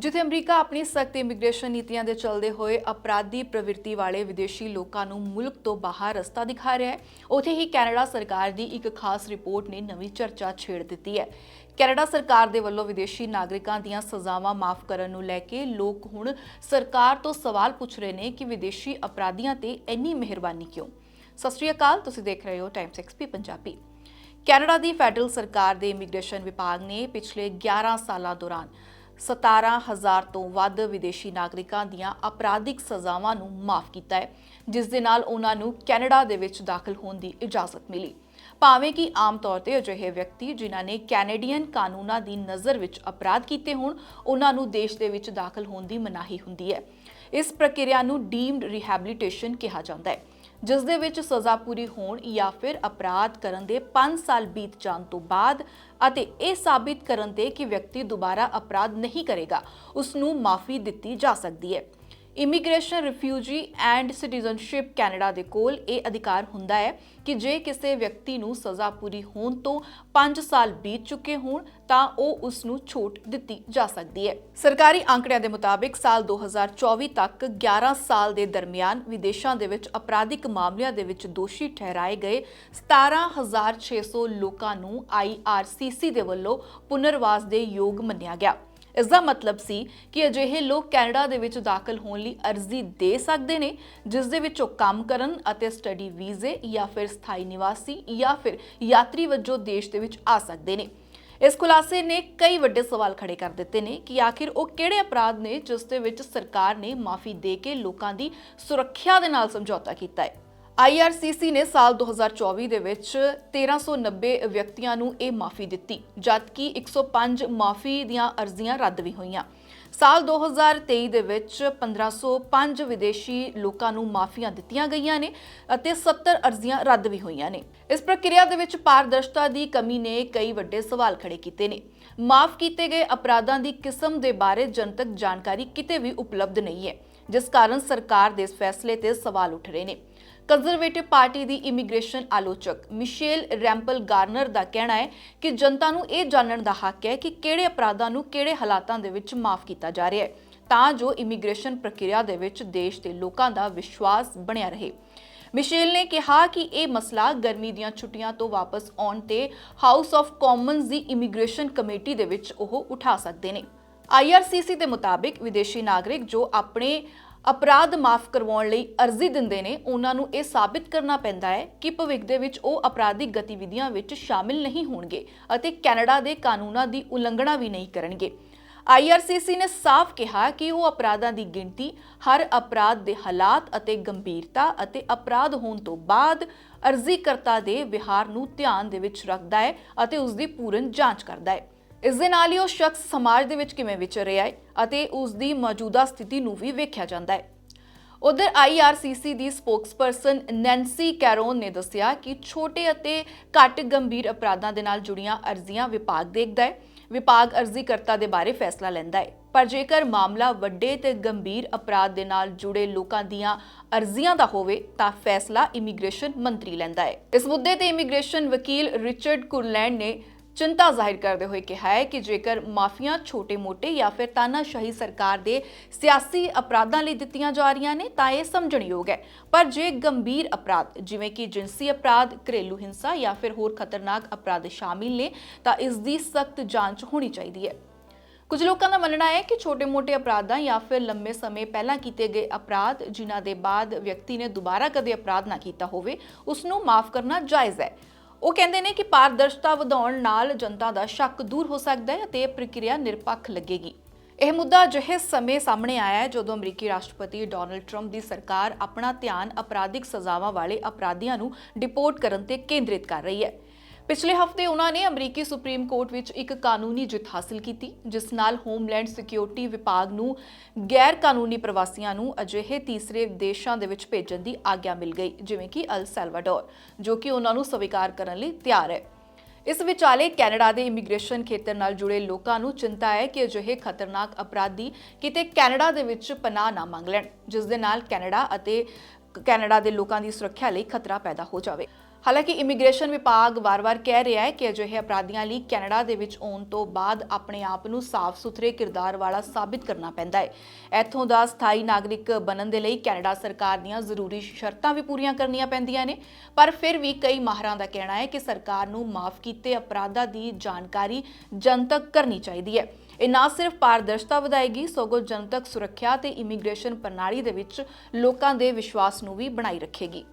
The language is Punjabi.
ਜਿੱਥੇ ਅਮਰੀਕਾ ਆਪਣੀ ਸਖਤ ਇਮੀਗ੍ਰੇਸ਼ਨ ਨੀਤੀਆਂ ਦੇ ਚੱਲਦੇ ਹੋਏ ਅਪਰਾਧੀ ਪ੍ਰਵਿਰਤੀ ਵਾਲੇ ਵਿਦੇਸ਼ੀ ਲੋਕਾਂ ਨੂੰ ਮੁਲਕ ਤੋਂ ਬਾਹਰ ਰਸਤਾ ਦਿਖਾ ਰਿਹਾ ਹੈ। ਉੱਥੇ ਹੀ ਕੈਨੇਡਾ ਸਰਕਾਰ ਦੀ ਇੱਕ ਖਾਸ ਰਿਪੋਰਟ ਨੇ ਨਵੀਂ ਚਰਚਾ ਛੇੜ ਦਿੱਤੀ ਹੈ। ਕੈਨੇਡਾ ਸਰਕਾਰ ਦੇ ਵੱਲੋਂ ਵਿਦੇਸ਼ੀ ਨਾਗਰਿਕਾਂ ਦੀਆਂ ਸਜ਼ਾਵਾਂ ਮਾਫ ਕਰਨ ਨੂੰ ਲੈ ਕੇ ਲੋਕ ਹੁਣ ਸਰਕਾਰ ਤੋਂ ਸਵਾਲ ਪੁੱਛ ਰਹੇ ਨੇ ਕਿ ਵਿਦੇਸ਼ੀ ਅਪਰਾਧੀਆਂ ਤੇ ਇੰਨੀ ਮਿਹਰਬਾਨੀ ਕਿਉਂ? ਸਤਿ ਸ਼੍ਰੀ ਅਕਾਲ, ਤੁਸੀਂ ਦੇਖ ਰਹੇ ਹੋ ਟਾਈਮਸ ਐਕਸਪੀ ਪੰਜਾਬੀ ਕੈਨੇਡਾ ਦੀ ਫੈਡਰਲ ਸਰਕਾਰ ਦੇ ਇਮੀਗ੍ਰੇਸ਼ਨ ਵਿਭਾਗ ਨੇ ਪਿਛਲੇ 11 ਸਾਲਾਂ ਦੌਰਾਨ 17000 ਤੋਂ ਵੱਧ ਵਿਦੇਸ਼ੀ ਨਾਗਰਿਕਾਂ ਦੀਆਂ ਅਪਰਾਧਿਕ ਸਜ਼ਾਵਾਂ ਨੂੰ ਮਾਫ ਕੀਤਾ ਹੈ, ਜਿਸ ਦੇ ਨਾਲ ਉਹਨਾਂ ਨੂੰ ਕੈਨੇਡਾ ਦੇ ਵਿੱਚ ਦਾਖਲ ਹੋਣ ਦੀ ਇਜਾਜ਼ਤ ਮਿਲੀ। ਭਾਵੇਂ ਕਿ ਆਮ ਤੌਰ ਤੇ ਅਜਿਹੇ ਵਿਅਕਤੀ ਜਿਨ੍ਹਾਂ ਨੇ ਕੈਨੇਡੀਅਨ ਕਾਨੂੰਨਾਂ ਦੀ ਨਜ਼ਰ ਵਿੱਚ ਅਪਰਾਧ ਕੀਤੇ ਹੋਣ, ਉਹਨਾਂ ਨੂੰ ਦੇਸ਼ ਦੇ ਵਿੱਚ ਦਾਖਲ ਹੋਣ ਦੀ ਮਨਾਹੀ ਹੁੰਦੀ ਹੈ। ਇਸ ਪ੍ਰਕਿਰਿਆ ਨੂੰ ਡੀਮਡ ਰਿਹੈਬਿਲਿਟੇਸ਼ਨ ਕਿਹਾ ਜਾਂਦਾ ਹੈ। ਜਿਸ ਦੇ ਵਿੱਚ ਸਜ਼ਾ ਪੂਰੀ ਹੋਣ ਜਾਂ ਫਿਰ ਅਪਰਾਧ ਕਰਨ ਦੇ 5 ਸਾਲ ਬੀਤ ਜਾਣ ਤੋਂ ਬਾਅਦ ਅਤੇ ਇਹ ਸਾਬਿਤ ਕਰਨ ਤੇ ਕਿ ਵਿਅਕਤੀ ਦੁਬਾਰਾ ਅਪਰਾਧ ਨਹੀਂ ਕਰੇਗਾ ਉਸ ਨੂੰ ਮਾਫੀ ਦਿੱਤੀ ਜਾ ਸਕਦੀ ਹੈ। Immigration, refugee and citizenship Canada ਦੇ ਕੋਲ ਇਹ ਅਧਿਕਾਰ ਹੁੰਦਾ ਹੈ ਕਿ ਜੇ ਕਿਸੇ ਵਿਅਕਤੀ ਨੂੰ ਸਜ਼ਾ ਪੂਰੀ ਹੋਣ ਤੋਂ 5 ਸਾਲ ਬੀਤ ਚੁੱਕੇ ਹੋਣ, ਤਾਂ ਉਹ ਉਸ ਨੂੰ ਛੋਟ ਦਿੱਤੀ ਜਾ ਸਕਦੀ ਹੈ। ਸਰਕਾਰੀ ਅੰਕੜਿਆਂ ਦੇ ਮੁਤਾਬਿਕ, ਸਾਲ 2024 ਤੱਕ 11 ਸਾਲ ਦੇ ਦਰਮਿਆਨ ਵਿਦੇਸ਼ਾਂ ਦੇ ਵਿੱਚ ਅਪਰਾਧਿਕ ਮਾਮਲਿਆਂ ਦੇ ਵਿੱਚ ਦੋਸ਼ੀ ਠਹਿਰਾਏ ਗਏ 17600 ਲੋਕਾਂ ਨੂੰ IRCC ਦੇ ਵੱਲੋਂ ਪੁਨਰਵਾਸ ਦੇ ਯੋਗ ਮੰਨਿਆ ਗਿਆ। ਇਸ ਦਾ ਮਤਲਬ ਸੀ ਕਿ ਅਜਿਹੇ ਲੋਕ ਕੈਨੇਡਾ ਦੇ ਵਿੱਚ ਦਾਖਲ ਹੋਣ ਲਈ ਅਰਜ਼ੀ ਦੇ ਸਕਦੇ ਨੇ, ਜਿਸ ਦੇ ਵਿੱਚ ਉਹ ਕੰਮ ਕਰਨ ਅਤੇ ਸਟੱਡੀ ਵੀਜ਼ੇ ਜਾਂ ਫਿਰ ਸਥਾਈ ਨਿਵਾਸੀ ਜਾਂ ਫਿਰ ਯਾਤਰੀ ਵਜੋਂ ਦੇਸ਼ ਦੇ ਵਿੱਚ ਆ ਸਕਦੇ ਨੇ। ਇਸ ਖੁਲਾਸੇ ਨੇ ਕਈ ਵੱਡੇ ਸਵਾਲ ਖੜੇ ਕਰ ਦਿੱਤੇ ਨੇ ਕਿ ਆਖਿਰ ਉਹ ਕਿਹੜੇ ਅਪਰਾਧ ਨੇ, ਜਿਸ ਦੇ ਵਿੱਚ ਸਰਕਾਰ ਨੇ ਮਾਫੀ ਦੇ ਕੇ ਲੋਕਾਂ ਦੀ ਸੁਰੱਖਿਆ ਦੇ ਨਾਲ ਸਮਝੌਤਾ ਕੀਤਾ ਹੈ। IRCC ਨੇ ਸਾਲ 2024 ਦੇ ਵਿੱਚ 1390 ਵਿਅਕਤੀਆਂ ਨੂੰ ਇਹ ਮਾਫੀ ਦਿੱਤੀ, ਜਦਕਿ 105 ਮਾਫੀ ਦੀਆਂ ਅਰਜ਼ੀਆਂ ਰੱਦ ਵੀ ਹੋਈਆਂ। ਸਾਲ 2023 ਦੇ ਵਿੱਚ 1505 ਵਿਦੇਸ਼ੀ ਲੋਕਾਂ ਨੂੰ ਮਾਫੀਆਂ ਦਿੱਤੀਆਂ ਗਈਆਂ ਨੇ ਅਤੇ 70 ਅਰਜ਼ੀਆਂ ਰੱਦ ਵੀ ਹੋਈਆਂ ਨੇ। ਇਸ ਪ੍ਰਕਿਰਿਆ ਦੇ ਵਿੱਚ ਪਾਰਦਰਸ਼ਤਾ ਦੀ ਕਮੀ ਨੇ ਕਈ ਵੱਡੇ ਸਵਾਲ ਖੜੇ ਕੀਤੇ ਨੇ। ਮਾਫ ਕੀਤੇ ਗਏ ਅਪਰਾਧਾਂ ਦੀ ਕਿਸਮ ਦੇ ਬਾਰੇ ਜਨਤਕ ਜਾਣਕਾਰੀ ਕਿਤੇ ਵੀ ਉਪਲਬਧ ਨਹੀਂ ਹੈ, ਜਿਸ ਕਾਰਨ ਸਰਕਾਰ ਦੇ ਇਸ ਫੈਸਲੇ ਤੇ ਸਵਾਲ ਉੱਠ ਰਹੇ ਨੇ। ਕੰਜ਼ਰਵੇਟਿਵ ਪਾਰਟੀ ਦੀ ਇਮੀਗ੍ਰੇਸ਼ਨ ਆਲੋਚਕ ਮਿਸ਼ੇਲ ਰੈਂਪਲ ਗਾਰਨਰ ਦਾ ਕਹਿਣਾ ਹੈ ਕਿ ਜਨਤਾ ਨੂੰ ਇਹ ਜਾਣਨ ਦਾ ਹੱਕ ਹੈ ਕਿ ਕਿਹੜੇ ਅਪਰਾਧਾਂ ਨੂੰ ਕਿਹੜੇ ਹਾਲਾਤਾਂ ਦੇ ਵਿੱਚ ਮਾਫ ਕੀਤਾ ਜਾ ਰਿਹਾ ਹੈ, ਤਾਂ ਜੋ ਇਮੀਗ੍ਰੇਸ਼ਨ ਪ੍ਰਕਿਰਿਆ ਦੇ ਵਿੱਚ ਦੇਸ਼ ਦੇ ਲੋਕਾਂ ਦਾ ਵਿਸ਼ਵਾਸ ਬਣਿਆ ਰਹੇ। ਮਿਸ਼ੇਲ ਨੇ ਕਿਹਾ ਕਿ ਇਹ ਮਸਲਾ ਗਰਮੀ ਦੀਆਂ ਛੁੱਟੀਆਂ ਤੋਂ ਵਾਪਸ ਆਉਣ ਤੇ ਹਾਊਸ ਆਫ ਕਾਮਨਸ ਦੀ ਇਮੀਗ੍ਰੇਸ਼ਨ ਕਮੇਟੀ ਦੇ ਵਿੱਚ ਉਹ ਉਠਾ ਸਕਦੇ ਨੇ। IRCC ਦੇ ਮੁਤਾਬਿਕ ਵਿਦੇਸ਼ੀ ਨਾਗਰਿਕ ਜੋ ਆਪਣੇ ਅਪਰਾਧ ਮਾਫ ਕਰਵਾਉਣ ਲਈ ਅਰਜ਼ੀ ਦਿੰਦੇ ਨੇ, ਉਹਨਾਂ ਨੂੰ ਇਹ ਸਾਬਿਤ ਕਰਨਾ ਪੈਂਦਾ ਹੈ ਕਿ ਭਵਿੱਖ ਦੇ ਵਿੱਚ ਉਹ ਅਪਰਾਧਿਕ ਗਤੀਵਿਧੀਆਂ ਵਿੱਚ ਸ਼ਾਮਿਲ ਨਹੀਂ ਹੋਣਗੇ ਅਤੇ ਕੈਨੇਡਾ ਦੇ ਕਾਨੂੰਨਾਂ ਦੀ ਉਲੰਘਣਾ ਵੀ ਨਹੀਂ ਕਰਨਗੇ। IRCC ਨੇ ਸਾਫ਼ ਕਿਹਾ ਕਿ ਉਹ ਅਪਰਾਧਾਂ ਦੀ ਗਿਣਤੀ, ਹਰ ਅਪਰਾਧ ਦੇ ਹਾਲਾਤ ਅਤੇ ਗੰਭੀਰਤਾ ਅਤੇ ਅਪਰਾਧ ਹੋਣ ਤੋਂ ਬਾਅਦ ਅਰਜ਼ੀਕਰਤਾ ਦੇ ਵਿਹਾਰ ਨੂੰ ਧਿਆਨ ਦੇ ਵਿੱਚ ਰੱਖਦਾ ਹੈ ਅਤੇ ਉਸ ਦੀ ਪੂਰਨ ਜਾਂਚ ਕਰਦਾ ਹੈ। ਇਸ ਦੇ ਨਾਲ ਹੀ ਉਹ ਸ਼ਖਸ ਸਮਾਜ ਦੇ ਵਿੱਚ ਕਿਵੇਂ ਵਿਚਰ ਰਿਹਾ ਹੈ ਅਤੇ ਉਸ ਦੀ ਮੌਜੂਦਾ ਸਥਿਤੀ ਨੂੰ ਵੀ ਵੇਖਿਆ ਜਾਂਦਾ ਹੈ। ਉਧਰ IRCC ਦੀ ਸਪੋਕਸਪਰਸਨ ਨੈਂਸੀ ਕੈਰੋਨ ਨੇ ਦੱਸਿਆ ਕਿ ਛੋਟੇ ਅਤੇ ਘੱਟ ਗੰਭੀਰ ਅਪਰਾਧਾਂ ਦੇ ਨਾਲ ਜੁੜੀਆਂ ਅਰਜ਼ੀਆਂ ਵਿਭਾਗ ਦੇਖਦਾ ਹੈ। ਵਿਭਾਗ ਅਰਜ਼ੀਕਰਤਾ ਦੇ ਬਾਰੇ ਫੈਸਲਾ ਲੈਂਦਾ ਹੈ। ਪਰ ਜੇਕਰ ਮਾਮਲਾ ਵੱਡੇ ਤੇ ਗੰਭੀਰ ਅਪਰਾਧ ਦੇ ਨਾਲ ਜੁੜੇ ਲੋਕਾਂ ਦੀਆਂ ਅਰਜ਼ੀਆਂ ਦਾ ਹੋਵੇ ਤਾਂ ਫੈਸਲਾ ਇਮੀਗ੍ਰੇਸ਼ਨ ਮੰਤਰੀ ਲੈਂਦਾ ਹੈ। ਇਸ ਮੁੱਦੇ ਤੇ ਇਮੀਗ੍ਰੇਸ਼ਨ ਵਕੀਲ ਰਿਚਰਡ ਕੁਰਲੈਂਡ ਨੇ ਚਿੰਤਾ ਜ਼ਾਹਿਰ ਕਰਦੇ ਹੋਏ ਕਿਹਾ ਹੈ ਕਿ ਜੇਕਰ ਮਾਫੀਆਂ ਛੋਟੇ-ਮੋਟੇ ਜਾਂ ਫਿਰ ਤਾਨਾਸ਼ਾਹੀ ਸਰਕਾਰ ਦੇ ਸਿਆਸੀ ਅਪਰਾਧਾਂ ਲਈ ਦਿੱਤੀਆਂ ਜਾ ਰਹੀਆਂ ਨੇ, ਤਾਂ ਇਹ ਸਮਝਣਯੋਗ ਹੈ। ਪਰ ਜੇ ਗੰਭੀਰ ਅਪਰਾਧ, ਜਿਵੇਂ ਕਿ ਜਿੰਸੀ ਅਪਰਾਧ, ਘਰੇਲੂ ਹਿੰਸਾ ਜਾਂ ਫਿਰ ਹੋਰ ਖਤਰਨਾਕ ਅਪਰਾਧ ਸ਼ਾਮਿਲ ਨੇ, ਤਾਂ ਇਸ ਦੀ ਸਖਤ ਜਾਂਚ ਹੋਣੀ ਚਾਹੀਦੀ ਹੈ। ਕੁਝ ਲੋਕਾਂ ਦਾ ਮੰਨਣਾ ਹੈ ਕਿ ਛੋਟੇ-ਮੋਟੇ ਅਪਰਾਧਾਂ ਜਾਂ ਫਿਰ ਲੰਮੇ ਸਮੇਂ ਪਹਿਲਾਂ ਕੀਤੇ ਗਏ ਅਪਰਾਧ, ਜਿਨ੍ਹਾਂ ਦੇ ਬਾਅਦ ਵਿਅਕਤੀ ਨੇ ਦੁਬਾਰਾ ਕਦੇ ਅਪਰਾਧ ਨਾ ਕੀਤਾ ਹੋਵੇ ਉਸ ਨੂੰ ਮਾਫ ਕਰਨਾ ਜਾਇਜ਼ ਹੈ। ਉਹ ਕਹਿੰਦੇ ਨੇ ਕਿ ਪਾਰਦਰਸ਼ਤਾ ਵਧਾਉਣ ਨਾਲ ਜਨਤਾ ਦਾ ਸ਼ੱਕ ਦੂਰ ਹੋ ਸਕਦਾ ਹੈ ਅਤੇ ਪ੍ਰਕਿਰਿਆ ਨਿਰਪੱਖ ਲੱਗੇਗੀ। ਇਹ ਮੁੱਦਾ ਅਜਿਹੇ ਸਮੇਂ ਸਾਹਮਣੇ ਆਇਆ ਹੈ ਜਦੋਂ ਅਮਰੀਕੀ ਰਾਸ਼ਟਰਪਤੀ ਡੋਨਲਡ ਟਰੰਪ ਦੀ ਸਰਕਾਰ ਆਪਣਾ ਧਿਆਨ ਅਪਰਾਧਿਕ ਸਜ਼ਾਵਾਂ ਵਾਲੇ ਅਪਰਾਧੀਆਂ ਨੂੰ ਡਿਪੋਰਟ ਕਰਨ ਤੇ ਕੇਂਦਰਿਤ ਕਰ ਰਹੀ ਹੈ। ਪਿਛਲੇ ਹਫ਼ਤੇ ਉਹਨਾਂ ਨੇ ਅਮਰੀਕੀ ਸੁਪਰੀਮ ਕੋਰਟ ਵਿੱਚ ਇੱਕ ਕਾਨੂੰਨੀ ਜਿੱਤ ਹਾਸਲ ਕੀਤੀ, ਜਿਸ ਨਾਲ ਹੋਮਲੈਂਡ ਸਿਕਿਉਰਿਟੀ ਵਿਭਾਗ ਨੂੰ ਗੈਰ ਕਾਨੂੰਨੀ ਪ੍ਰਵਾਸੀਆਂ ਨੂੰ ਅਜਿਹੇ ਤੀਸਰੇ ਦੇਸ਼ਾਂ ਦੇ ਵਿੱਚ ਭੇਜਣ ਦੀ ਆਗਿਆ ਮਿਲ ਗਈ, ਜਿਵੇਂ ਕਿ ਅਲ ਸੈਲਵਾਡੋਰ, ਜੋ ਕਿ ਉਹਨਾਂ ਨੂੰ ਸਵੀਕਾਰ ਕਰਨ ਲਈ ਤਿਆਰ ਹੈ। ਇਸ ਵਿਚਾਲੇ ਕੈਨੇਡਾ ਦੇ ਇਮੀਗ੍ਰੇਸ਼ਨ ਖੇਤਰ ਨਾਲ ਜੁੜੇ ਲੋਕਾਂ ਨੂੰ ਚਿੰਤਾ ਹੈ ਕਿ ਅਜਿਹੇ ਖਤਰਨਾਕ ਅਪਰਾਧੀ ਕਿਤੇ ਕੈਨੇਡਾ ਦੇ ਵਿੱਚ ਪਨਾਹ ਨਾ ਮੰਗ ਲੈਣ, ਜਿਸ ਦੇ ਨਾਲ ਕੈਨੇਡਾ ਅਤੇ ਕੈਨੇਡਾ ਦੇ ਲੋਕਾਂ ਦੀ ਸੁਰੱਖਿਆ ਲਈ ਖਤਰਾ ਪੈਦਾ ਹੋ ਜਾਵੇ। ਹਾਲਾਂਕਿ ਇਮੀਗ੍ਰੇਸ਼ਨ ਵਿਭਾਗ ਵਾਰ-ਵਾਰ ਕਹਿ ਰਿਹਾ ਹੈ ਕਿ ਅਜਿਹੇ ਅਪਰਾਧੀਆਂ ਲਈ ਕੈਨੇਡਾ ਦੇ ਵਿੱਚ ਆਉਣ ਤੋਂ ਬਾਅਦ ਆਪਣੇ ਆਪ ਨੂੰ ਸਾਫ਼ ਸੁਥਰੇ ਕਿਰਦਾਰ ਵਾਲਾ ਸਾਬਿਤ ਕਰਨਾ ਪੈਂਦਾ ਹੈ। ਇੱਥੋਂ ਦਾ ਸਥਾਈ ਨਾਗਰਿਕ ਬਣਨ ਦੇ ਲਈ ਕੈਨੇਡਾ ਸਰਕਾਰ ਦੀਆਂ ਜ਼ਰੂਰੀ ਸ਼ਰਤਾਂ ਵੀ ਪੂਰੀਆਂ ਕਰਨੀਆਂ ਪੈਂਦੀਆਂ ਨੇ। ਪਰ ਫਿਰ ਵੀ ਕਈ ਮਾਹਰਾਂ ਦਾ ਕਹਿਣਾ ਹੈ ਕਿ ਸਰਕਾਰ ਨੂੰ ਮਾਫ ਕੀਤੇ ਅਪਰਾਧਾਂ ਦੀ ਜਾਣਕਾਰੀ ਜਨਤਕ ਕਰਨੀ ਚਾਹੀਦੀ ਹੈ। ਇਹ ਨਾ ਸਿਰਫ ਪਾਰਦਰਸ਼ਤਾ ਵਧਾਏਗੀ, ਸਗੋਂ ਜਨਤਕ ਸੁਰੱਖਿਆ ਤੇ ਇਮੀਗ੍ਰੇਸ਼ਨ ਪ੍ਰਣਾਲੀ ਦੇ ਵਿੱਚ ਲੋਕਾਂ ਦੇ ਵਿਸ਼ਵਾਸ ਨੂੰ ਵੀ ਬਣਾਈ ਰੱਖੇਗੀ।